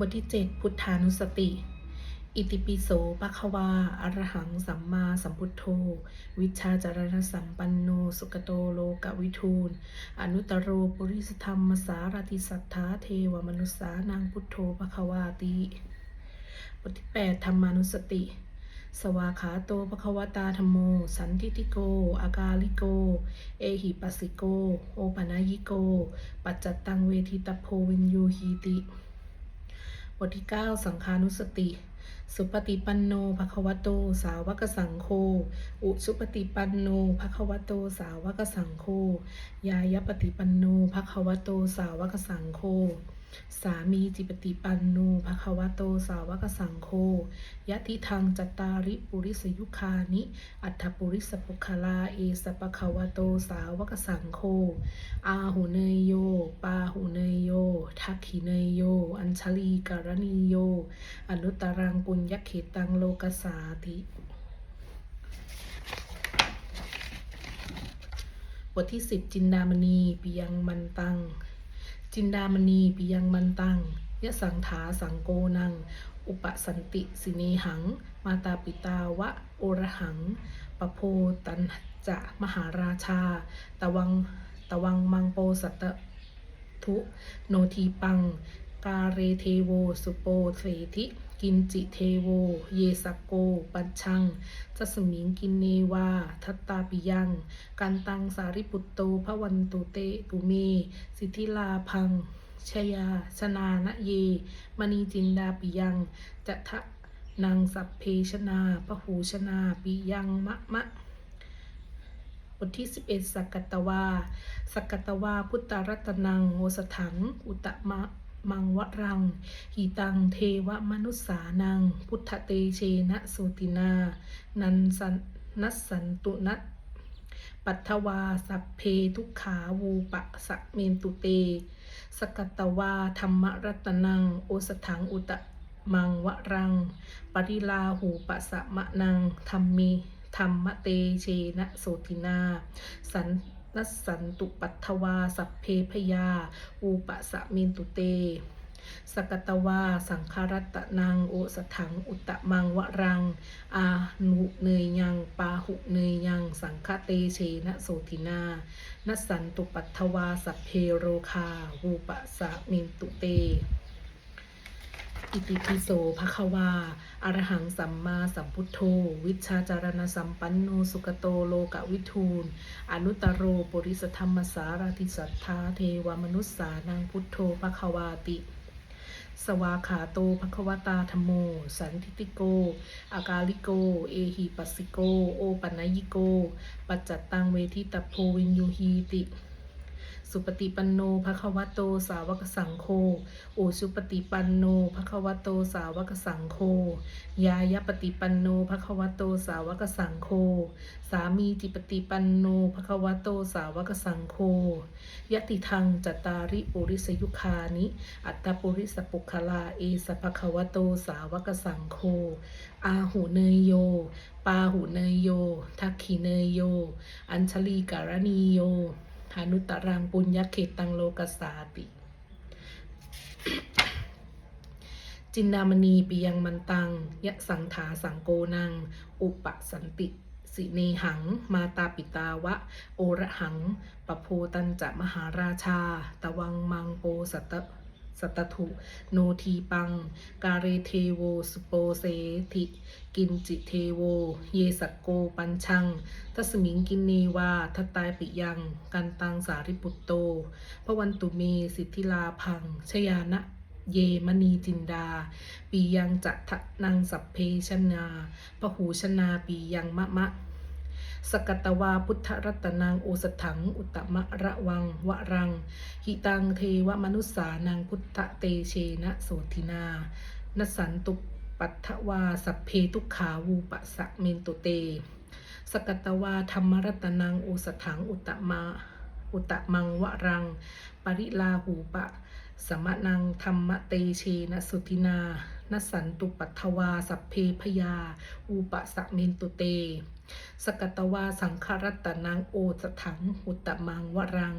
บทที่ 7 พุทธานุสติ อิติปิโสปะคะวาอรหังสัมมาสัมพุทโธ วิชาจารณสัมปันโน สุกโตโลกวิทูล อนุตรโรปุริสธรรมสารติสัทธาเทวมนุสานังพุทโธปะคะวาติ บทที่ 8 ธรรมานุสติสวาขาโตภควตาธรรมโม สันทิติโก อากาลิโก เอหิปัสสิโก โอปนายิโก ปัจจตตังเวทิตโพวินยูหีติ บทที่ 9 สังขานุสติ สุปฏิปันโนภควโต สาวกสังโฆอุสุปฏิปันโนภควโต สาวกสังโฆยายปฏิปันโนภควโต สาวกสังโฆ สามีจิปฏิปันโนภควโตสาวกสังโฆยะทิทางจตตาริปุริสยุคานิ อัฏฐปุริสปุคลาเอสปะควโตสาวกสังโฆอาหุเนยโย ปาหุเนยโย ทักขิเนยโย อัญชลีการณีโย อนุตรังปุญญเขตังโลกสาติบทที่สิบจินดามณีปิยังมันตัง จินดามณีปิยังมันตังยะสังถาสังโกนัง อุปสันติสินีหัง มาตาปิตาวะโอรหัง ปโพตันจะมหาราชา ตะวังตะวังมังโปสัตตทุ โนทีปัง กาเรเทโวสุโปเสธิ กินจิเทโว เยสโก ปัญชังจัสมิงกินเนวา ทัตตาปิยัง กันตังสาริปุตโตพระวันตุเตตุเม สิทธิลาพัง ชยา ชนานะเย มณีจินดาปิยัง จะทะนางสัพเพชนาพหูชนาปิยังมะมะบทที่ 11 สักกตวา สักกตวา พุทธรัตนังโหสถัง อุตมะ มังวรัง หิตังเทวมนุสสานัง พุทธเตเชนะสุตินา นันสันนัสสันตุนัตปัทวาสัพเพทุกขาวูปะสะเมนตุเต สกัตตวาธรรมรัตนัง โอสถังอุตตมังวรัง ปริลาหูปะสะมะนังธรรมีธรรมเตเชนะโสตินา สัน นัสสันตุปัทวา สัพเพพยา อูปะสะมินตุเต สกตวา สังคารัตตนังโอสถัง อุตตมังวรัง อานุเนยยัง ปาหุเนยยัง สังคเตเชนะโสตินานัสสันตุปัทวา สัพเพโรคาวูปะสะมินตุเต อิติปิโสภควา อรหังสัมมาสัมพุทโธ วิชชาจารณสัมปันโน สุกโตโลกวิทูล อนุตตรโรปุริสธรรมสารติสัทธาเทวมนุสสานังพุทโธภควาติ สวาขาโตภควตาธโม สันทิติโก อากาลิโก เอหิปัสสิโก โอปันยิโก ปัจจัตตังเวทิตโพวินยูฮีติ สุปฏิปันโนภควโตสาวกสังโฆโอสุปฏิปันโนภควโตสาวกสังโฆยายปฏิปันโนภควโตสาวกสังโฆสามีจิปฏิปันโนภควโตสาวกสังโฆยติทังจตาริปุริสยุคานิ อัตตปุริสปุคลาเอสภควโตสาวกสังโฆอาหูเนยโย ปาหูเนยโย ทักขิเนยโย อัญชลีการณีโย อนุตตรังปุญญเขตังโลกสาติ จินดามณีปียังมันตัง ยะสังถาสังโกนัง อุปสันติ สิเนหัง มาตาปิตาวะ โอระหัง ปโพตันจะมหาราชา ตวังมังโปสตต สัตตถุโนทีปัง กาเรเทโวสุโปเสธิกินจิเทโว เยสกโกปัญชัง ทัสมิงกินเนวาทัตตายปิยัง กันตังสาริปุตโต พระวันตุเมสิทธิลาพัง ชยานะเยมณีจินดา ปียังจัทะนังสัพเพชนาพหูชนาปียังมะมะ สกตวาพุทธรัตนังโอสถัง อุตตมะระวัง วรัง หิตังเทวมนุษสานังพุทธเตเชนะโสทินานสันตุปัทถวาสัพเพทุกขาวูปะสะเมนตุเต สกตวาธรรมรัตนังโอสถัง อุตตมะอุตตมังวรัง ปริลาหูปะ สมนังธรรมเตเชนะสุตินา นสันตุปัทวา สัพเพพยา อุปสะเมนตุเต สกตวาสังคารัตนังโอสถังหุตมังวรัง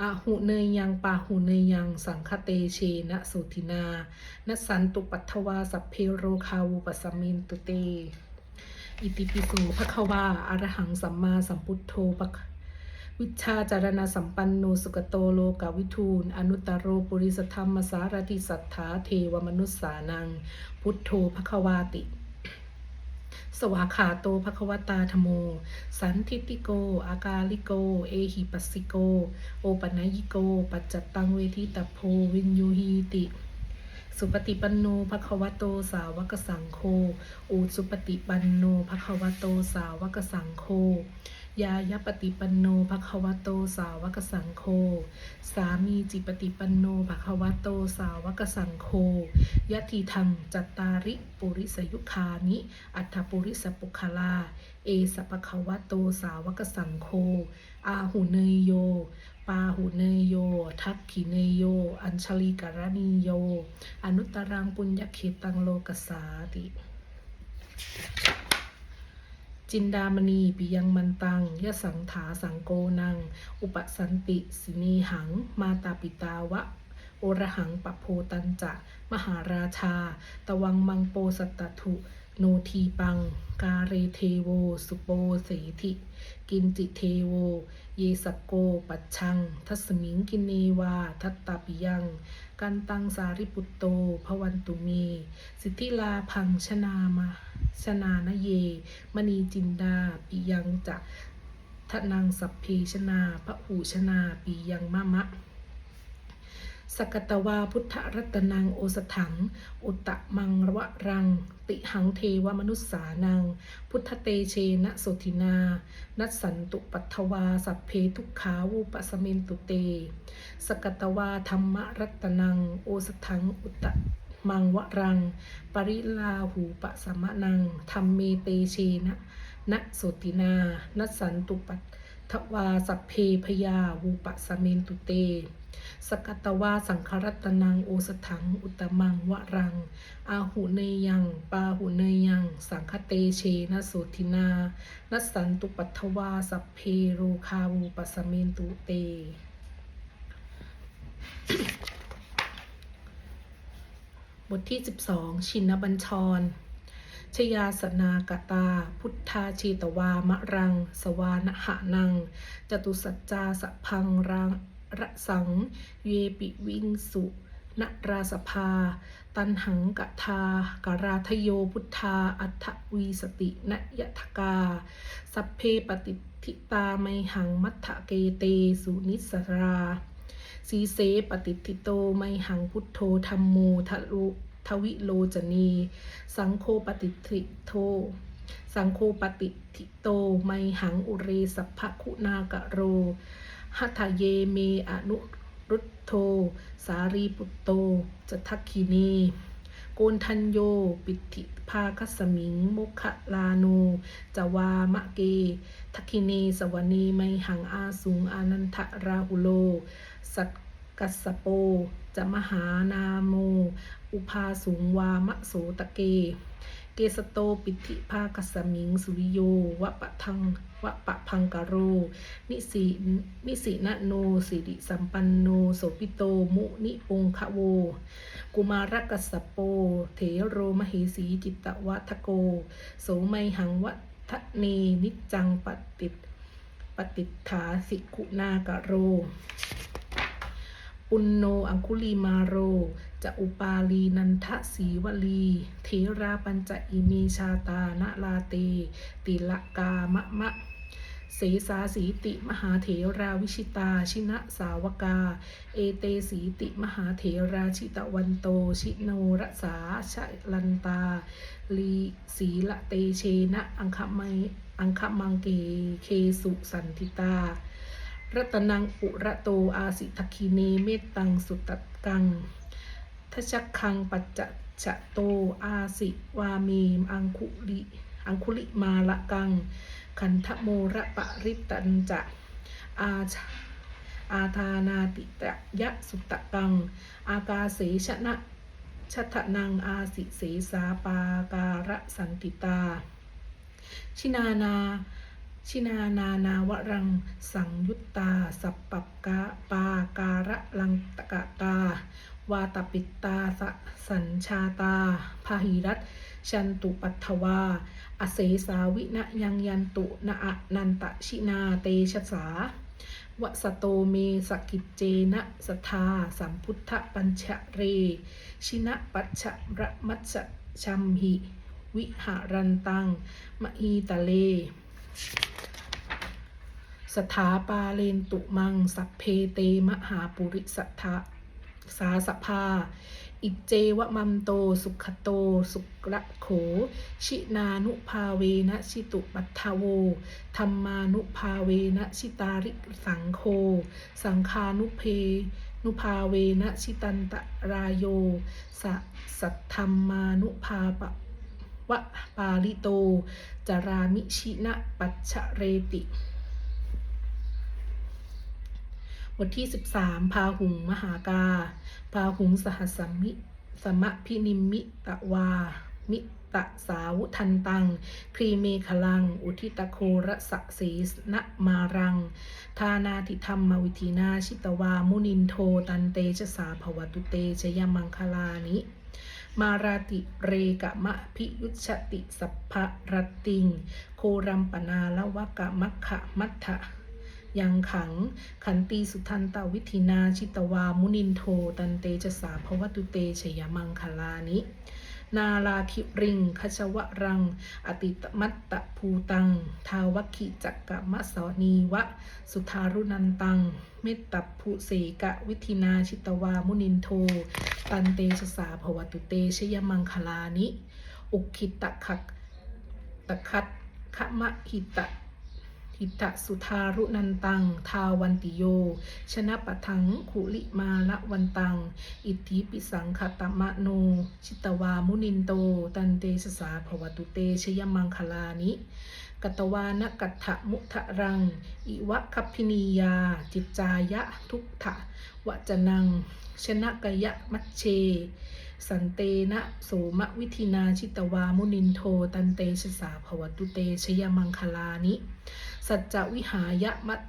อาหุเนยยังปาหุเนยยัง สังคเตเชนะสุตินานสันตุปัทวา สัพเพโรคาวุปสมเมนตุเต อิติปิโสภควาอรหังสัมมาสัมพุทโธปะ วิชาจารณสัมปันโนสุกโตโลกวิทูล อนุตรโรปุริสธรรมสารติสัทธาเทวมนุษสานัง พุทโธภควาติ สวาขาโตภควตาธโม สันทิติโก อากาลิโก เอหิปัสสิโก โอปัญญิโก ปัจจตังเวทิตโพวินยูหีติ สุปฏิปันโนภควโตสาวกสังโฆอูสุปฏิปันโนภควโตสาวกสังโฆยายปฏิปันโนภควโตสาวกสังโฆ สามีจิปฏิปันโนภควโตสาวกสังโฆยะทีทังจัตตาริปุริสยุคานิ อัฏฐปุริสปุคลา เอสปะควโตสาวกสังโฆ อาหุเนยโย ปาหุเนยโย ทักขิเนยโย อัญชลีการณีโย อนุตตรังปุญญเขตังโลกสาติ จินดามณีปิยังมันตังยะสังถาสังโกนัง อุปสันติสินีหัง มาตาปิตาวะโอรหังปะโพตันจะ มหาราชา ตวังมังโปสัตตุ โนทีปัง กาเรเทโว สุโปเสธิ กินจิเทโว เยสกโก ปัจชัง ทัสมิงกินเนวา ทัตตาปิยัง กันตังสาริปุตโต พวันตุเม สิทธิลาพังชนามาชนานเย มณีจินดา ปิยังจะทนังสัพเพชนาพระหูชนา ปิยังมะมะ สกตวาพุทธรัตนังโอสถัง อุตตะมังวะรัง ติหังเทวมนุษสานัง พุทธเตเชนะโสธินา นัสันตุปัทวา สัพเพทุกขาวูปสมินตุเต สกตวาธรรมรัตนัง โอสถัง อุตตะมังวะรัง ปริลาหูปสมะนังธรรมเมเตเชนะนะโสตินา นัสสันตุปัท ทวาสัพเพพยาวูปะสเมนตุเต สกัตตวาสังครัตนังโอสถัง อุตมังวะรัง อาหุเนยัง ปาหุเนยัง สังคเตเชนะโสธินานัสสันตุปัทวาสัพเพโรคาวูปะสเมนตุเตบทที่ 12 ชินบัญชร ชยาสนากตา พุทธาชีตวามะรัง สวานหะนัง จตุสัจจาสพังรังระสัง เยปิวิงสุนราสภา ตันหังกะทากราทโยพุทธา อัฏฐวีสตินยทกา สัพเพปฏิทิตาไมหังมัทธเกเตสุนิสรา สีเสปฏิทิโตไมหังพุทโธธรรมโมทะลุ ทวิโลจนี สังโฆปฏิทิโท สังโฆปฏิทิโต ไมหังอุเรสัพพคุณากะโรหัตถเยเมอนุรุตโท สารีปุตโตจะทักขินีโกนทัญโย ปิติภาคสมิง มุขลาโนจวามะเก ทักขิเนสวนีไมหังอาสุง อานันทราหุโล สัต กัสสโป จะมหานาโม อุพาสุงวามะโสตะเก เกสโตปิติภาคสมิงสุริโยวะปะทังวะปะพังกโร นิสินิสินะโนสิริสัมปันโนโสปิโตมุนิปงคะโว กุมารกัสสโป เถโรมเหสีจิตตวัทโก โสไมหังวัฒเนนิจังปฏิปฏิฐาสิกุนากโร ปุณโนอังคุลีมาโร จะอุปาลีนันทสีวลีเทราปัญจอิเมชาตานะลาเต ติละกามะมะเสสาสีติมหาเถราวิชิตาชินะสาวกา เอเตสีติมหาเถราชิตวันโตชิโนรสาชะลันตา ลีสีละเตเชนะอังคไมอังคมังเกเคสุสันติตา รัตนังอุระโตอาสิทคิเนเมตตังสุตตกังทชักคังปัจจะจะโตอาสิวามีมอังคุลิอังคุลิมาละกัง ขันธโมระปะริตันจะอาชอาทานาติตะยะสุตตะกัง อากาเสชนะชัทนังอาสิเสสาปาการะสันติตา ชินานา ชินานานาวรัง สังยุตตา สัปปปกาปาการะลังตกะตา วาตปิตตาสะสัญชาตาพาหิรัตชันตุปัทวา อเสสาวินะยังยันตุนะอะนันตชินาเตชะสาวสโตเมสกิจเจนะสทาสัมพุทธปัญชเร ชินะปัจฉระมัชชัมหิ วิหารันตังมหีตะเล สถาปาเลนตุมัง สัพเพเตมหาปุริสัทธาสาสภา อิเจวะมัมโต สุขโต สุกระโข ชินานุภาเวนะชิตุปัทโว ธรรมานุภาเวนะชิตาริสังโฆสังคานุเพนุภาเวนะชิตันตรายโยสสัทธรรมานุภาปะวะปาลิโต จารามิชินะปัจฉเรติ บทที่ 13 พาหุงมหากา พาหุงสหสสมิ สมะพินิมมิตะวา มิตะสาวุทันตัง ครีเมขลัง อุทิตโคระสะสีนะมารัง ทานาทิธรรมวิธีนาชิตวา มุนินโท ตันเตชะสาภวตุเตชยมังคลานิมาราติเรกะมะพิยุชติสัพพะรตติง โครัมปนาละวะกะมัคคะมัทธะ ยังขัง ขันตีสุทันตวิธินาชิตวามุนินโท ตันเตจสาภวตุเตชยมังคลานินาลาคิริงคชวรัง อติตมัตตภูตัง ทาวคิจักกะมะสอนีวะ สุทารุนันตัง เมตตภูเสกะวิธินาชิตวามุนินโท ตันเตชสาภวตุเตชยมังคลานิ อุคิตะขักตะคัดขมะหิตะ หิตะสุทารุนันตัง ทาวันติโย ชนะปะทังขุลิมาละวันตัง อิทธิปิสังขตมะโน ชิตวามุนินโต ตันเตสสาภวตุเตชยมังคลานิ กตวานกัตถะมุทะรัง อิวะคัพพินียา จิตจายะทุกถะวจนัง ชนะกยะมัชเชสันเตนะโสมะวิธินาชิตวามุนินโท ตันเตชสาภวตุเตชยมังคลานิ สัจจวิหายะมัต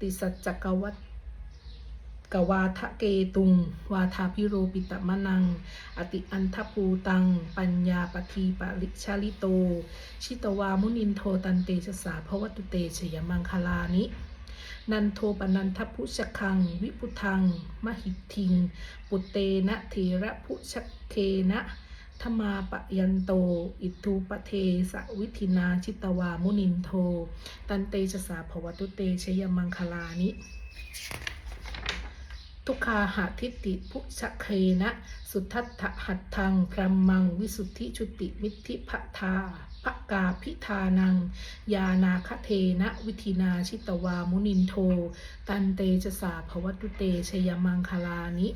ติสัจจกวัตกวาทะเกตุง วาทาพิโรปิตมะนัง อติอันทภูตัง ปัญญาปทีปริชาลิโต ชิตวามุนินโทตันเตชะสาภวตุเตชยมังคลานินันโทปนันทพุชคัง วิพุทัง มหิทิง ปุเตนะเทระพุชเคนะ ธมาปยันโต อิทูปเทสะวิธินาชิตวามุนินโท ตันเตชะสาภวตุเตชยมังคลานิ ทุกขาหาทิฏฐิพุชเคนะ สุทัตถหัตถังพรมัง วิสุทธิชุติมิทธิพะทาภกาพิธานัง ยานาคเทนะวิธินาชิตวามุนินโท ตันเตจสาภวตุเตชยมังคลานิ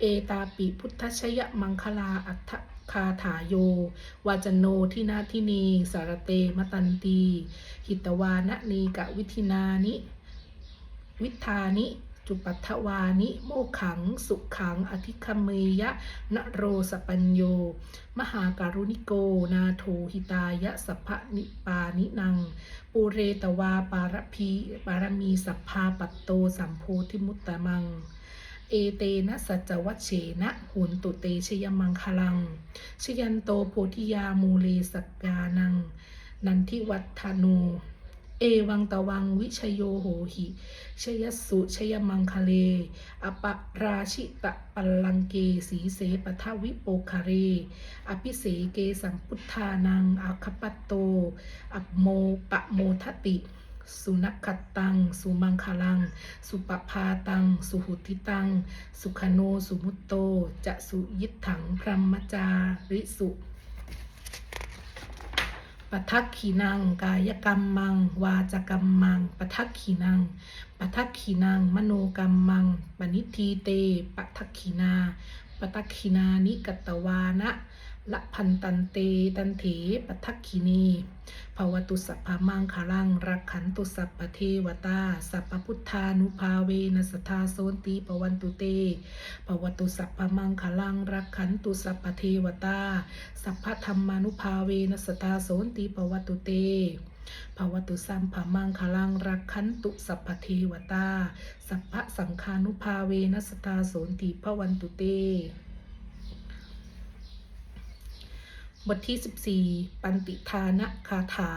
เอตาปิพุทธชยมังคลาอัฏฐ คาถาโยวาจโนทินาทินี สารเตมตันตีหิตวานนีกะวิธินานิ วิธานิ จุปัทวานิ โมขัง สุขัง อธิคเมยะนโรสปัญโย มหาการุณิโก นาโทหิตายะสัพพนิปานินัง ปูเรตวาปารพีปารมีสัพพาปัตโตสัมโพธิมุตตะมัง เอเตนะสัจวัชเชนะหุนตุเตชยมังคลัง ชยันโตโพธิยามูเลสักกานัง นันทิวัฒโน เอวังตะวังวิชโยโหหิชยสุชยมังคเล อปราชิตะปัลลังเกสีเสปทวิโปคาเร อภิเสเกสัมพุทธานังอาคปัตโต อัปโมปะโมทติ สุนักขตัง สุมังคลัง สุปภาตัง สุหุติตัง สุขโน สุมุตโต จะสุยิตถัง พรหมจาริสุปทักขีนัง กายกรรมมัง วาจกรรมมังปทักขีนังปทักขีนัง มโนกรรมมังปณิทีเตปทักขีนาปปตักขินานิกตตวานะ ละพันตันเตตันเถปทักขินีภวตุสัพพมังคารัง รักขันตุสัพพเทวตา สัพพพุทธานุภาเวนัสทาโสนติปวันตุเตภวตุสัพพมังคารัง รักขันตุสัพพเทวตา สัพพธรรมานุภาเวนัสทาโสนติปวันตุเตภาวตุสัมภามังคลังรักขันตุสัพพเทวตา สัพพสังฆานุภาเวนัสตาโสนติพวันตุเต บทที่ 14 ปันติทานะคาถา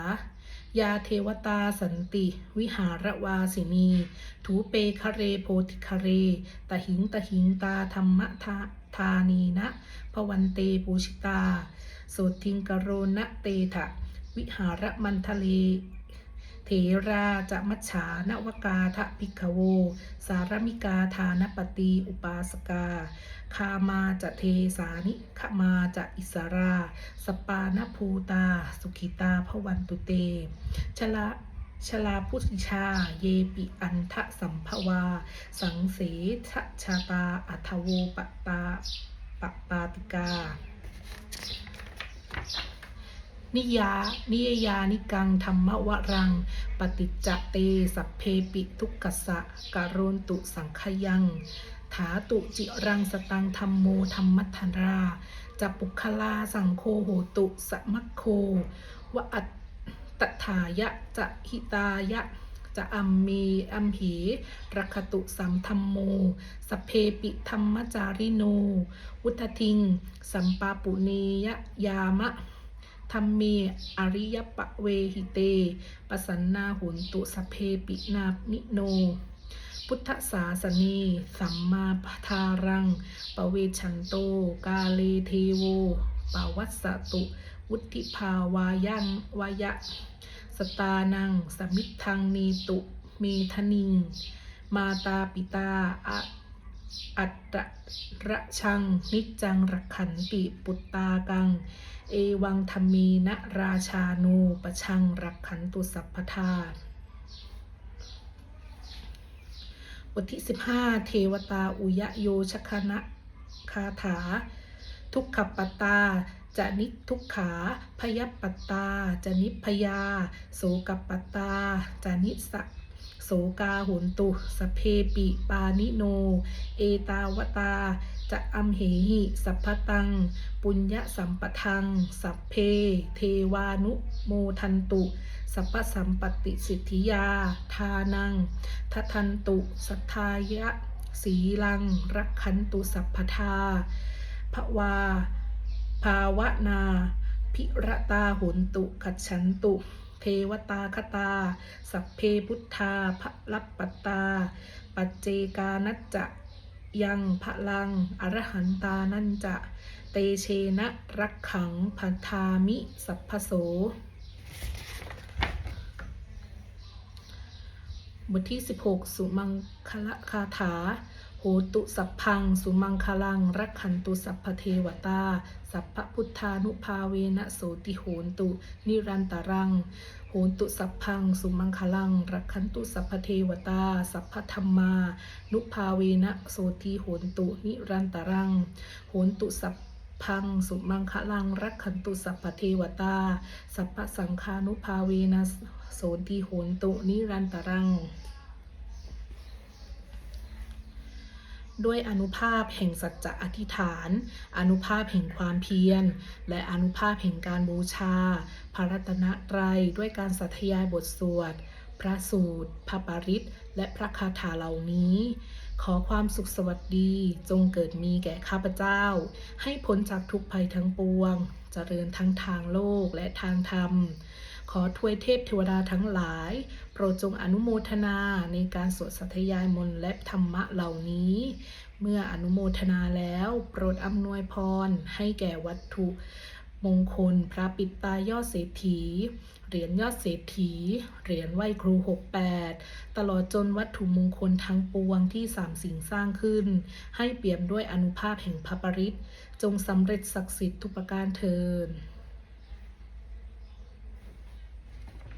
ยาเทวตาสันติ วิหารวาสินี ถูเปคะเรโพธิคะเร ตหิงตหิงตาธรรมทาธานีนะพวันเตปูชิตา โสทิงกโรณะเตถะ วิหารมันทะเล เถราจะมัจฉานวกาทะพิกขโว สารมิกาทานปตีอุปาสกา คามาจะเทสานิขมาจะอิสรา สปานภูตา สุขิตาพวันตุเต ชลาชลาพุทธิชา เยปิอันทะสัมภวา สังเสชะชาตา อัทโวปตาปปาติกา นิยา นิยยานิกัง ธรรมวรัง ปฏิจจเตสัพเพปิทุกขสะการโรนตุสังขยัง ถาตุจิรังสตังธรรมโมธรรมัทธราจะปุคลาสังโคโหตุสมัคโควะอัตตถายะจะหิตายะจะอัมเมอัมหีรัคตุสัมธรรมโมสพเพปิธรรมจาริโน วุฒทิง สัมปาปุเนยยามะ ธรรมเม อริยปะเวหิเต ปสันนาหุนตุสเพปินานิโน พุทธศาสนี สัมมาทารัง ปเวชันโต กาเลเทโวปาวัสสตุ วุติภาวายังวายะ สตานัง สมิทังนีตุ เมทนิง มาตาปิตาอะอัตระชัง นิจจังรักขันติ ปุตตากัง เอวังธรรมีนะราชานูปชังรักขันตุสัพพทาบทที่15เทวตาอุยโยชคณะคาถา ทุกขปตาจะนิทุกขา พยปตาจะนิพยา โสกปตาจะนิส โสกาหุนตุ สเพปิปานิโน เอตาวตา จะอัมเหหิ สัพพตัง ปุญญสัมปทัง สัพเพ เทวานุโมทันตุ สัพพสัมปติสิทธิยา ทานังทัทันตุ สัทธายะ สีลัง รักขันตุสัพพทาภวา ภาวนา พิรตาหุนตุขัดฉันตุ เทวตาคตา สัพเพพุทธาพระลัปปตา ปัจเจกานัจจะยังพลัง อรหันตานันจะ เตเชนะรักขังพันธามิ สัพพโส บทที่ 16 สุมังคละคาถา โหตุสัพพัง สุมังคลัง รักขันตุสัพพเทวตา สัพพพุทธานุภาเวนะโสติโหนตุ นิรันตรัง โหตุสัพพัง สุมังคลัง รักขันตุสัพพเทวตา สัพพธรรมา นุภาเวนะโสติโหนตุ นิรันตรัง โหตุสัพพังสุมังคลัง รักขันตุสัพพเทวตา สัพพสังฆานุภาเวนะโสติโหนตุ นิรันตรัง ด้วยอนุภาพแห่งสัจจะอธิษฐาน อนุภาพแห่งความเพียร และอนุภาพแห่งการบูชา พระรัตนตรัยด้วยการสัทยายบทสวด พระสูตร พระปริตและพระคาถาเหล่านี้ ขอความสุขสวัสดีจงเกิดมีแก่ข้าพเจ้า ให้พ้นจากทุกภัยทั้งปวงเจริญทั้งทางโลกและทางธรรมขอทวยเทพเทวดาทั้งหลาย โปรดจงอนุโมทนาในการสวดสัทยายมนต์และธรรมะเหล่านี้ เมื่ออนุโมทนาแล้ว โปรดอำนวยพรให้แก่วัตถุ มงคล พระปิดตายอดเศรษฐี เหรียญยอดเศรษฐี เหรียญไหวครู 68 ตลอดจนวัตถุมงคลทั้งปวงที่สามสิ่งสร้างขึ้น ให้เปี่ยมด้วยอนุภาพแห่งพระปริตจงสำเร็จศักดิ์สิทธิ์ทุกประการเทิน